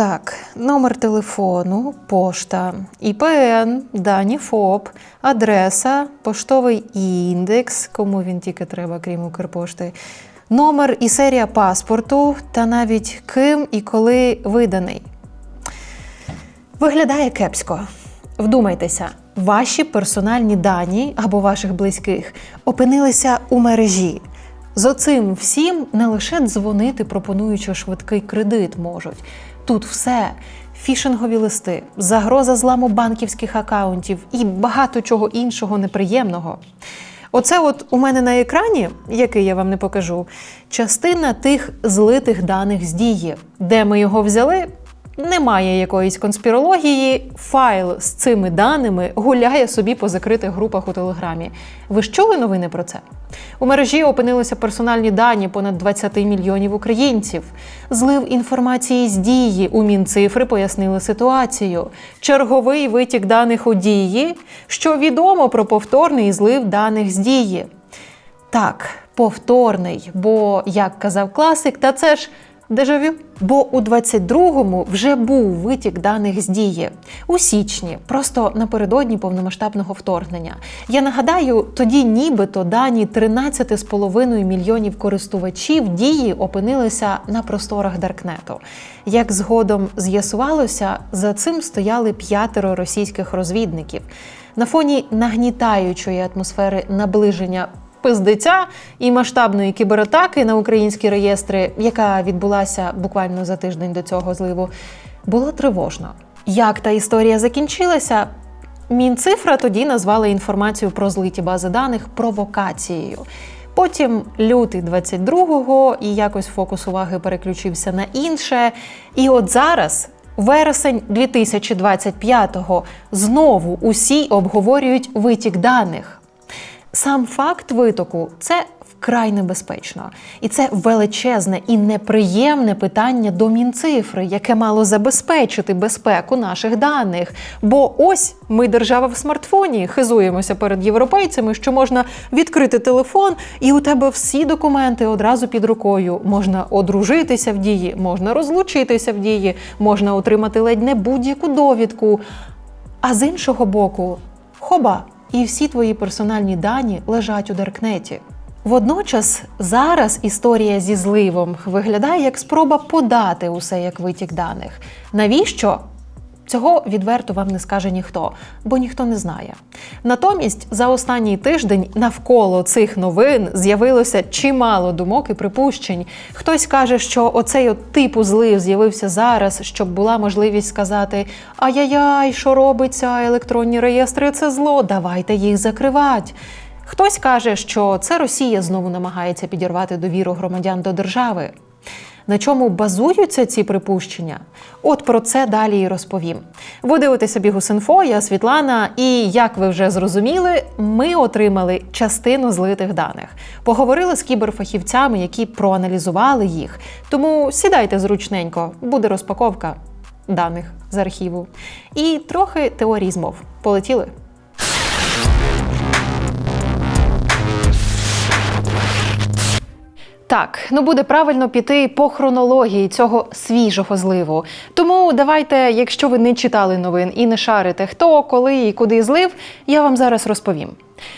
Так, номер телефону, пошта, ІПН, дані ФОП, адреса, поштовий індекс, кому він тільки треба, крім Укрпошти, номер і серія паспорту, та навіть ким і коли виданий. Виглядає кепсько. Вдумайтеся, ваші персональні дані або ваших близьких опинилися у мережі. З оцим всім не лише дзвонити, пропонуючи швидкий кредит можуть. Тут все. Фішингові листи, загроза зламу банківських акаунтів і багато чого іншого неприємного. Оце от у мене на екрані, який я вам не покажу, частина тих злитих даних з дії. Де ми його взяли, немає якоїсь конспірології. Файл з цими даними гуляє собі по закритих групах у Телеграмі. Ви ж чули новини про це? У мережі опинилися персональні дані понад 20 мільйонів українців. Злив інформації з дії у Мінцифри пояснили ситуацію. Черговий витік даних у дії, що відомо про повторний злив даних з дії. Так, повторний, бо, як казав класик, та це ж дежавю. Бо у 22-му вже був витік даних з дії у січні, просто напередодні повномасштабного вторгнення. Я нагадаю, тоді нібито дані 13,5 мільйонів користувачів дії опинилися на просторах Даркнету. Як згодом з'ясувалося, за цим стояли п'ятеро російських розвідників. На фоні нагнітаючої атмосфери наближення пиздиця і масштабної кібератаки на українські реєстри, яка відбулася буквально за тиждень до цього зливу, було тривожно. Як та історія закінчилася? Мінцифра тоді назвала інформацію про злиті бази даних провокацією. Потім лютий 22-го і якось фокус уваги переключився на інше. І от зараз, вересень 2025-го, знову усі обговорюють витік даних. Сам факт витоку це вкрай небезпечно, і це величезне і неприємне питання до Мінцифри, яке мало забезпечити безпеку наших даних. Бо ось ми держава в смартфоні, хизуємося перед європейцями, що можна відкрити телефон, і у тебе всі документи одразу під рукою. Можна одружитися в дії, можна розлучитися в дії, можна отримати ледь не будь-яку довідку. А з іншого боку, хоба і всі твої персональні дані лежать у Даркнеті. Водночас зараз історія зі зливом виглядає як спроба подати усе як витік даних. Навіщо? Цього відверто вам не скаже ніхто, бо ніхто не знає. Натомість за останній тиждень навколо цих новин з'явилося чимало думок і припущень. Хтось каже, що оцей от типу злив з'явився зараз, щоб була можливість сказати: Ай-яй-яй, що робиться, електронні реєстри це зло, давайте їх закривати. Хтось каже, що це Росія знову намагається підірвати довіру громадян до держави. На чому базуються ці припущення? От про це далі і розповім. Ви дивитеся Бігус.Інфо, я Світлана, і як ви вже зрозуміли, ми отримали частину злитих даних. Поговорили з кіберфахівцями, які проаналізували їх. Тому сідайте зручненько, буде розпаковка даних з архіву. І трохи теорій змов. Полетіли. Так, ну буде правильно піти по хронології цього свіжого зливу. Тому давайте, якщо ви не читали новин і не шарите, хто, коли і куди злив, я вам зараз розповім.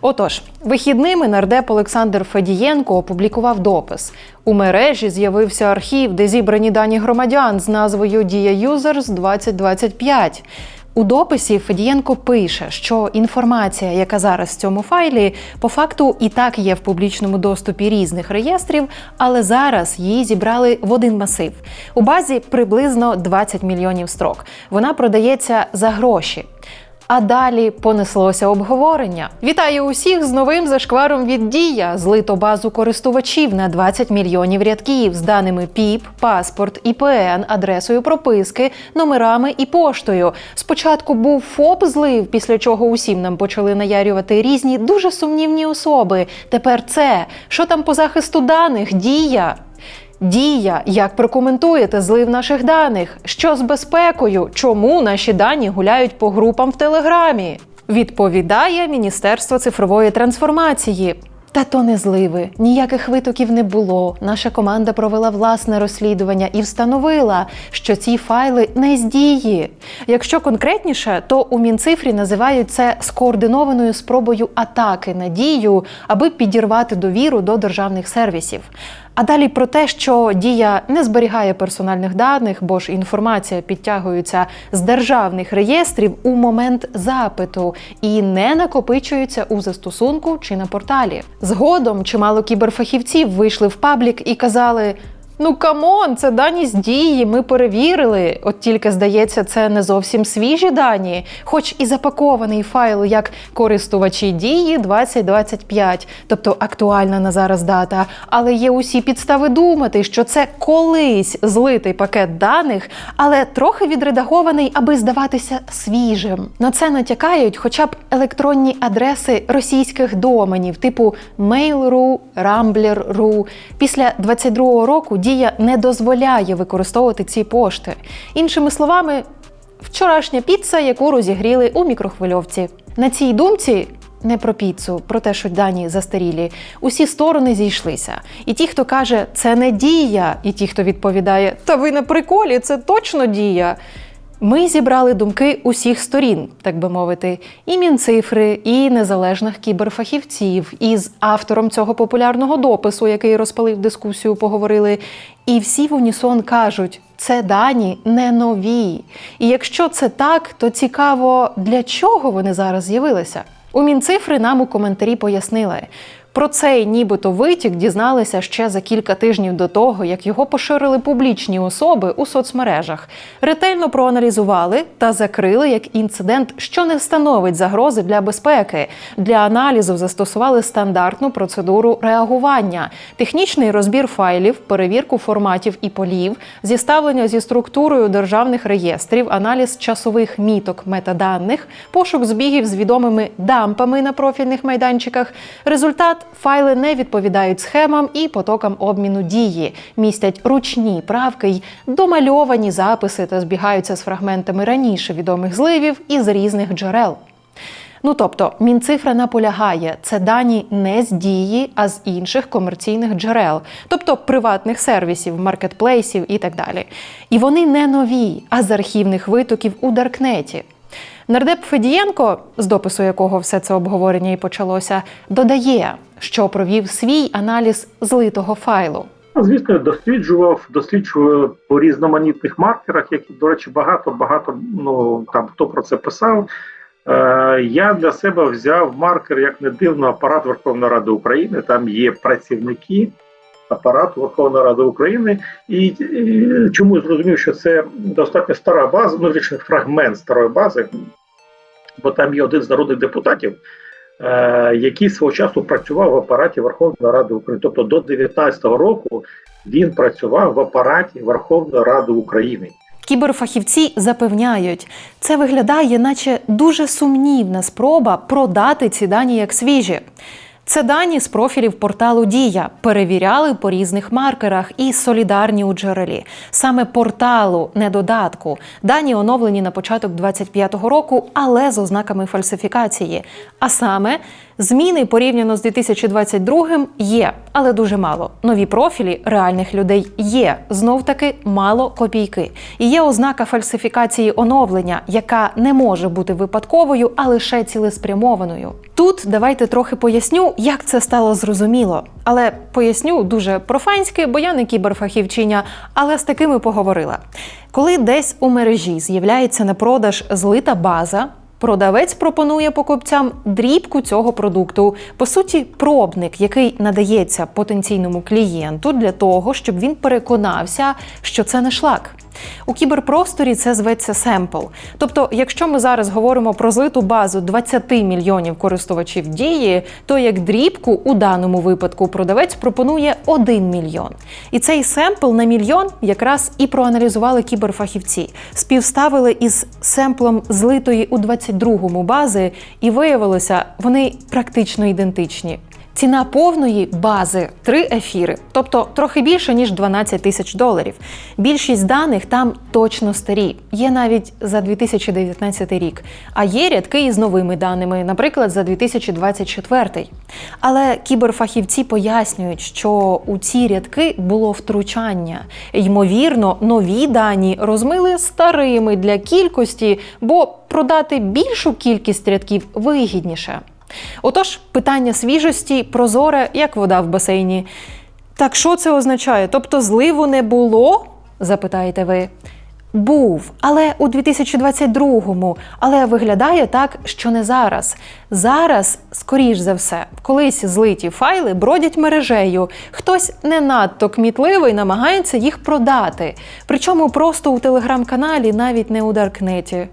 Отож, вихідними нардеп Олександр Федієнко опублікував допис. У мережі з'явився архів, де зібрані дані громадян з назвою Дія Users 2025. У дописі Федієнко пише, що інформація, яка зараз в цьому файлі, по факту і так є в публічному доступі різних реєстрів, але зараз її зібрали в один масив. У базі приблизно 20 мільйонів строк. Вона продається за гроші. А далі понеслося обговорення. Вітаю усіх з новим зашкваром від Дія. Злито базу користувачів на 20 мільйонів рядків з даними ПІП, паспорт, ІПН, адресою прописки, номерами і поштою. Спочатку був ФОП злив, після чого усім нам почали наярювати різні дуже сумнівні особи. Тепер це що там по захисту даних? Дія. Дія, як прокоментуєте злив наших даних? Що з безпекою? Чому наші дані гуляють по групам в Телеграмі? Відповідає Міністерство цифрової трансформації. Та то не зливи, ніяких витоків не було. Наша команда провела власне розслідування і встановила, що ці файли не з дії. Якщо конкретніше, то у Мінцифрі називають це скоординованою спробою атаки на дію, аби підірвати довіру до державних сервісів. А далі про те, що дія не зберігає персональних даних, бо ж інформація підтягується з державних реєстрів у момент запиту і не накопичується у застосунку чи на порталі. Згодом чимало кіберфахівців вийшли в паблік і казали. Ну камон, це дані з дії. Ми перевірили. От тільки здається, це не зовсім свіжі дані, хоч і запакований файл як користувачі дії 2025, тобто актуальна на зараз дата. Але є усі підстави думати, що це колись злитий пакет даних, але трохи відредагований, аби здаватися свіжим. На це натякають, хоча б електронні адреси російських доменів, типу Mail.ru, Rambler.ru. Після 22-го року дія не дозволяє використовувати ці пошти. Іншими словами, вчорашня піца, яку розігріли у мікрохвильовці. На цій думці. Не про піцу, про те, що дані застарілі. Усі сторони зійшлися. І ті, хто каже, це не дія, і ті, хто відповідає, та ви на приколі, це точно дія. Ми зібрали думки усіх сторін, так би мовити, і мінцифри, і незалежних кіберфахівців, і з автором цього популярного допису, який розпалив дискусію, поговорили. І всі в унісон кажуть, це дані не нові. І якщо це так, то цікаво, для чого вони зараз з'явилися. У Мінцифри нам у коментарі пояснили. Про цей нібито витік дізналися ще за кілька тижнів до того, як його поширили публічні особи у соцмережах, ретельно проаналізували та закрили як інцидент, що не становить загрози для безпеки. Для аналізу застосували стандартну процедуру реагування, технічний розбір файлів, перевірку форматів і полів, зіставлення зі структурою державних реєстрів, аналіз часових міток метаданих, пошук збігів з відомими дампами на профільних майданчиках. Результат файли не відповідають схемам і потокам обміну дії, містять ручні правки й домальовані записи та збігаються з фрагментами раніше відомих зливів із різних джерел. Ну тобто, мінцифра наполягає, це дані не з дії, а з інших комерційних джерел, тобто приватних сервісів, маркетплейсів і так далі. І вони не нові, а з архівних витоків у Даркнеті. Нардеп Федієнко, з допису якого все це обговорення і почалося, додає, що провів свій аналіз злитого файлу. Ну, Звісно, досліджував, досліджував по різноманітних маркерах, які, до речі, багато багато ну там хто про це писав. Е, Я для себе взяв маркер, як не дивно, апарат Верховної Ради України. Там є працівники апарату Верховної Ради України, і, і чому зрозумів, що це достатньо стара база, ну точніше, фрагмент старої бази, бо там є один з народних депутатів. е, Який свого часу працював в апараті Верховної Ради України, тобто до 19-го року він працював в апараті Верховної Ради України. Кіберфахівці запевняють, це виглядає, наче дуже сумнівна спроба продати ці дані як свіжі. Це дані з профілів порталу Дія перевіряли по різних маркерах і солідарні у джерелі. Саме порталу, не додатку. Дані оновлені на початок 25-го року, але з ознаками фальсифікації. А саме зміни порівняно з 2022 є, але дуже мало. Нові профілі реальних людей є. Знов таки мало копійки. І є ознака фальсифікації оновлення, яка не може бути випадковою, а лише цілеспрямованою. Тут давайте трохи поясню, як це стало зрозуміло. Але поясню дуже профанськи, бо я не кіберфахівчиня, але з такими поговорила. Коли десь у мережі з'являється на продаж злита база. Продавець пропонує покупцям дрібку цього продукту, по суті, пробник, який надається потенційному клієнту для того, щоб він переконався, що це не шлак. У кіберпросторі це зветься семпл. Тобто, якщо ми зараз говоримо про злиту базу 20 мільйонів користувачів дії, то як дрібку у даному випадку продавець пропонує 1 мільйон. І цей семпл на мільйон якраз і проаналізували кіберфахівці, співставили із семплом злитої у 22-му бази, і виявилося, вони практично ідентичні. Ціна повної бази три ефіри, тобто трохи більше ніж 12 тисяч доларів. Більшість даних там точно старі, є навіть за 2019 рік, а є рядки із новими даними, наприклад, за 2024. Але кіберфахівці пояснюють, що у ці рядки було втручання. Ймовірно, нові дані розмили старими для кількості, бо продати більшу кількість рядків вигідніше. Отож, питання свіжості прозоре, як вода в басейні. Так що це означає? Тобто зливу не було? запитаєте ви. Був, але у 2022-му. Але виглядає так, що не зараз. Зараз, скоріш за все, колись злиті файли бродять мережею. Хтось не надто кмітливий намагається їх продати. Причому просто у телеграм-каналі, навіть не у Даркнеті.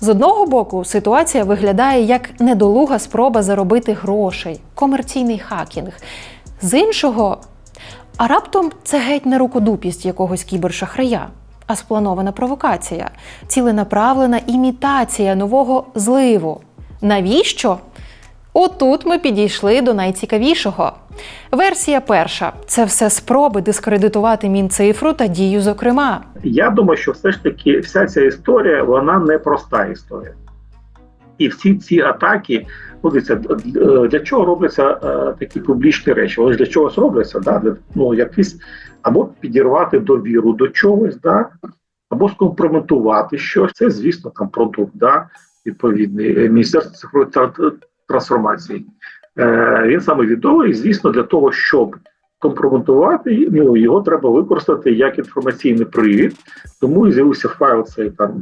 З одного боку, ситуація виглядає як недолуга спроба заробити грошей, комерційний хакінг. З іншого, а раптом це геть не рукодупість якогось кібершахрая, а спланована провокація, ціленаправлена імітація нового зливу. Навіщо? Отут ми підійшли до найцікавішого. Версія перша це все спроби дискредитувати мінцифру та дію, зокрема. Я думаю, що все ж таки вся ця історія вона не проста історія. І всі ці атаки, дивіться, для чого робляться е, такі публічні речі? Вони ж для чогось робляться, да? ну, якісь, або підірвати довіру до чогось, да? або скомпрометувати щось. Це, звісно, там продукт, да? відповідний е, Міністерство цифрової трансформації. Е, він саме відомий, звісно, для того, щоб компрометувати, ну, його треба використати як інформаційний привід. Тому і з'явився файл цей там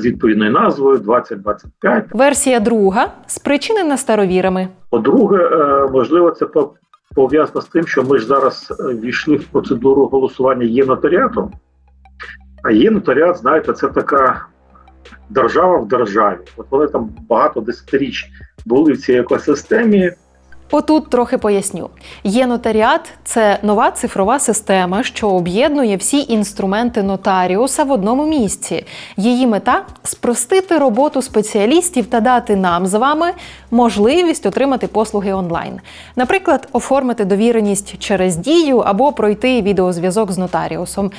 з відповідною назвою 2025. Версія друга спричинена старовірами. По-друге, е, можливо, це по- пов'язано з тим, що ми ж зараз е, війшли в процедуру голосування є нотаріатом. А є нотаріат, знаєте, це така держава в державі. От вони там багато десятиріч були в цій екосистемі. Отут трохи поясню. Є нотаріат це нова цифрова система, що об'єднує всі інструменти нотаріуса в одному місці. Її мета спростити роботу спеціалістів та дати нам з вами можливість отримати послуги онлайн. Наприклад, оформити довіреність через дію або пройти відеозв'язок з нотаріусом.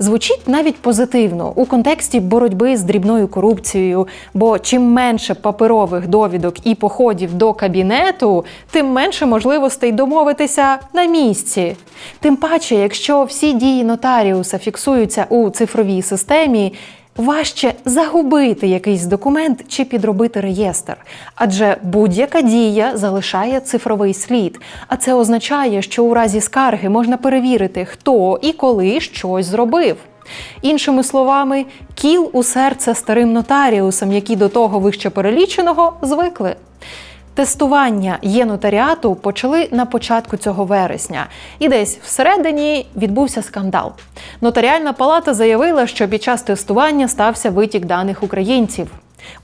Звучить навіть позитивно у контексті боротьби з дрібною корупцією, бо чим менше паперових довідок і походів до кабінету, тим менше можливостей домовитися на місці. Тим паче, якщо всі дії нотаріуса фіксуються у цифровій системі. Важче загубити якийсь документ чи підробити реєстр, адже будь-яка дія залишає цифровий слід. А це означає, що у разі скарги можна перевірити, хто і коли щось зробив. Іншими словами, кіл у серце старим нотаріусам, які до того вище переліченого звикли. Тестування є нотаріату почали на початку цього вересня, і десь всередині відбувся скандал. Нотаріальна палата заявила, що під час тестування стався витік даних українців.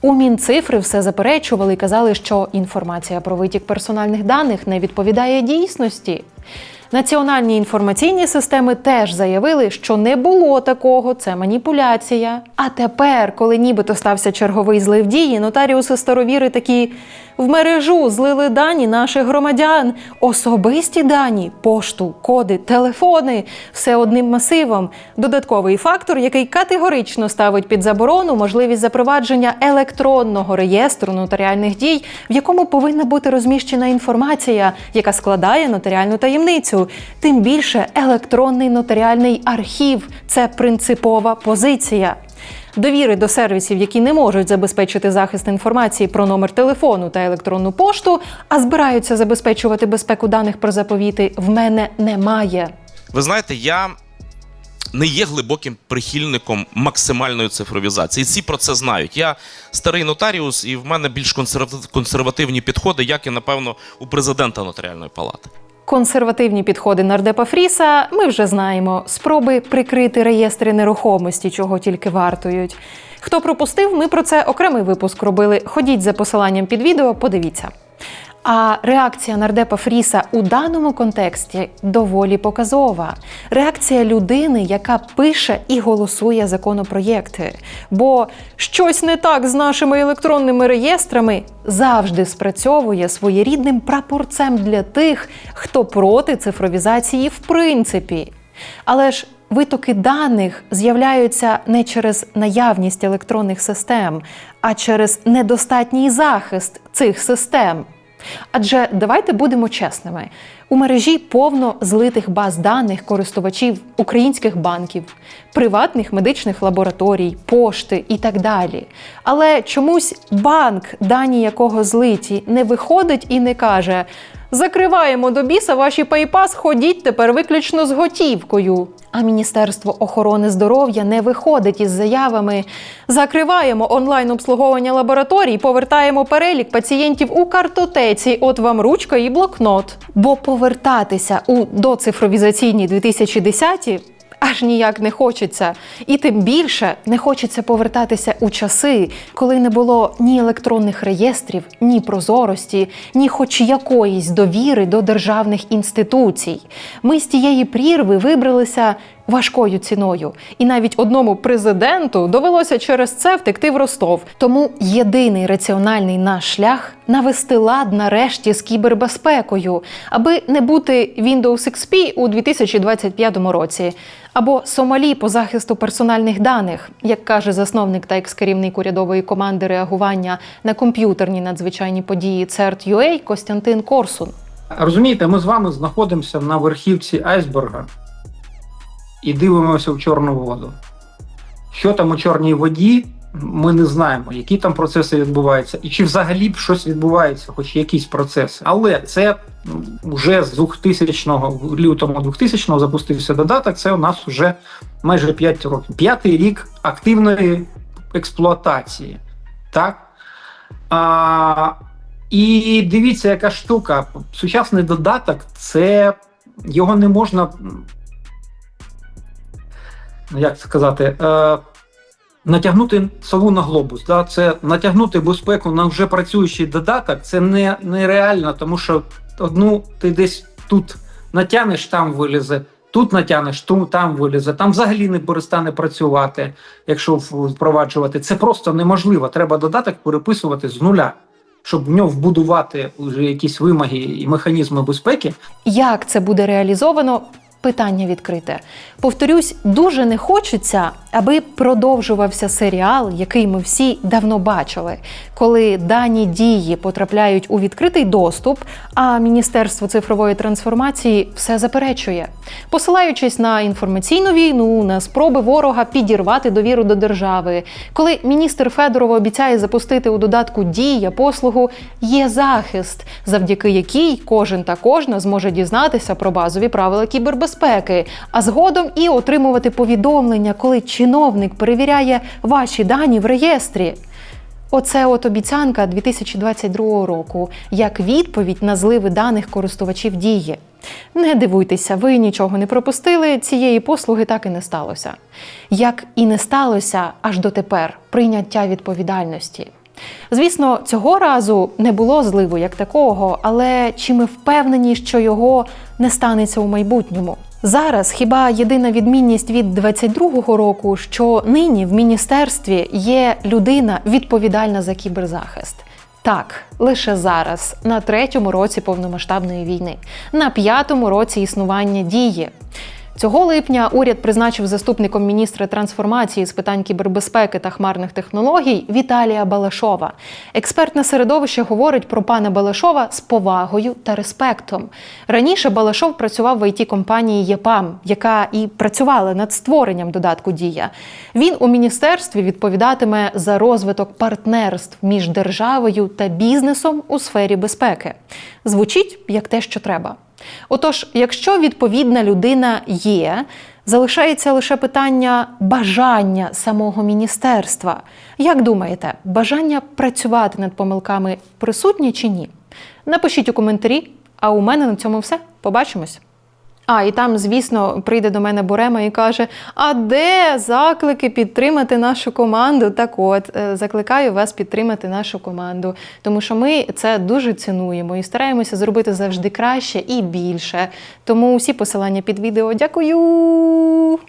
У Мінцифри все заперечували і казали, що інформація про витік персональних даних не відповідає дійсності. Національні інформаційні системи теж заявили, що не було такого, це маніпуляція. А тепер, коли нібито стався черговий злив дії, нотаріуси старовіри такі в мережу злили дані наших громадян, особисті дані, пошту, коди, телефони, все одним масивом. Додатковий фактор, який категорично ставить під заборону можливість запровадження електронного реєстру нотаріальних дій, в якому повинна бути розміщена інформація, яка складає нотаріальну таємницю. Тим більше електронний нотаріальний архів це принципова позиція. Довіри до сервісів, які не можуть забезпечити захист інформації про номер телефону та електронну пошту, а збираються забезпечувати безпеку даних про заповіти, в мене немає. Ви знаєте, я не є глибоким прихильником максимальної цифровізації. Всі про це знають. Я старий нотаріус, і в мене більш консервати- консервативні підходи, як і напевно у президента нотаріальної палати. Консервативні підходи нардепа Фріса ми вже знаємо. Спроби прикрити реєстри нерухомості, чого тільки вартують. Хто пропустив, ми про це окремий випуск робили. Ходіть за посиланням під відео, подивіться. А реакція нардепа Фріса у даному контексті доволі показова. Реакція людини, яка пише і голосує законопроєкти. Бо щось не так з нашими електронними реєстрами завжди спрацьовує своєрідним прапорцем для тих, хто проти цифровізації в принципі. Але ж витоки даних з'являються не через наявність електронних систем, а через недостатній захист цих систем. Адже давайте будемо чесними: у мережі повно злитих баз даних користувачів українських банків, приватних медичних лабораторій, пошти і так далі. Але чомусь банк, дані якого злиті, не виходить і не каже: Закриваємо до біса ваші пайпас, ходіть тепер виключно з готівкою. А Міністерство охорони здоров'я не виходить із заявами: закриваємо онлайн обслуговування лабораторій, повертаємо перелік пацієнтів у картотеці. От вам ручка і блокнот. Бо повертатися у доцифровізаційні 2010-ті аж ніяк не хочеться. І тим більше не хочеться повертатися у часи, коли не було ні електронних реєстрів, ні прозорості, ні хоч якоїсь довіри до державних інституцій. Ми з тієї прірви вибралися важкою ціною, і навіть одному президенту довелося через це втекти в Ростов. Тому єдиний раціональний наш шлях навести лад нарешті з кібербезпекою, аби не бути Windows XP у 2025 році. Або Сомалі по захисту персональних даних, як каже засновник та екс-керівник урядової команди реагування на комп'ютерні надзвичайні події CERT.UA Костянтин Корсун. Розумієте, ми з вами знаходимося на верхівці айсберга і дивимося в чорну воду. Що там у чорній воді, ми не знаємо, які там процеси відбуваються, і чи взагалі б щось відбувається, хоч якісь процеси. Але це вже з 2000 го лютого 2000 го запустився додаток. Це у нас вже майже 5 років. П'ятий рік активної експлуатації. Так? А, і дивіться, яка штука. Сучасний додаток це його не можна. Як сказати, е, натягнути сову на глобус. Да? Це натягнути безпеку на вже працюючий додаток, це не, нереально, тому що одну ти десь тут натягнеш, там вилізе, тут натягнеш, тут там вилізе, там взагалі не перестане працювати, якщо впроваджувати. Це просто неможливо. Треба додаток переписувати з нуля. Щоб в нього вбудувати вже якісь вимоги і механізми безпеки, Як це буде реалізовано? Питання відкрите. Повторюсь, дуже не хочеться, аби продовжувався серіал, який ми всі давно бачили, коли дані дії потрапляють у відкритий доступ, а Міністерство цифрової трансформації все заперечує, посилаючись на інформаційну війну, на спроби ворога підірвати довіру до держави. Коли міністр Федоров обіцяє запустити у додатку дія послугу є захист, завдяки якій кожен та кожна зможе дізнатися про базові правила кібербезпеки, а згодом і отримувати повідомлення, коли чиновник перевіряє ваші дані в реєстрі. Оце от обіцянка 2022 року як відповідь на зливи даних користувачів дії. Не дивуйтеся, ви нічого не пропустили. Цієї послуги так і не сталося. Як і не сталося аж дотепер прийняття відповідальності. Звісно, цього разу не було зливу як такого, але чи ми впевнені, що його не станеться у майбутньому? Зараз хіба єдина відмінність від 22-го року, що нині в міністерстві є людина відповідальна за кіберзахист. Так, лише зараз, на третьому році повномасштабної війни, на п'ятому році існування дії. Цього липня уряд призначив заступником міністра трансформації з питань кібербезпеки та хмарних технологій Віталія Балашова. Експертне середовище говорить про пана Балашова з повагою та респектом. Раніше Балашов працював в іт компанії ЄПАМ, яка і працювала над створенням додатку Дія. Він у міністерстві відповідатиме за розвиток партнерств між державою та бізнесом у сфері безпеки. Звучить як те, що треба. Отож, якщо відповідна людина є, залишається лише питання бажання самого міністерства. Як думаєте, бажання працювати над помилками присутні чи ні? Напишіть у коментарі, а у мене на цьому все. Побачимось! А, і там, звісно, прийде до мене Бурема і каже: А де заклики підтримати нашу команду? Так от, е, закликаю вас підтримати нашу команду, тому що ми це дуже цінуємо і стараємося зробити завжди краще і більше. Тому усі посилання під відео. Дякую!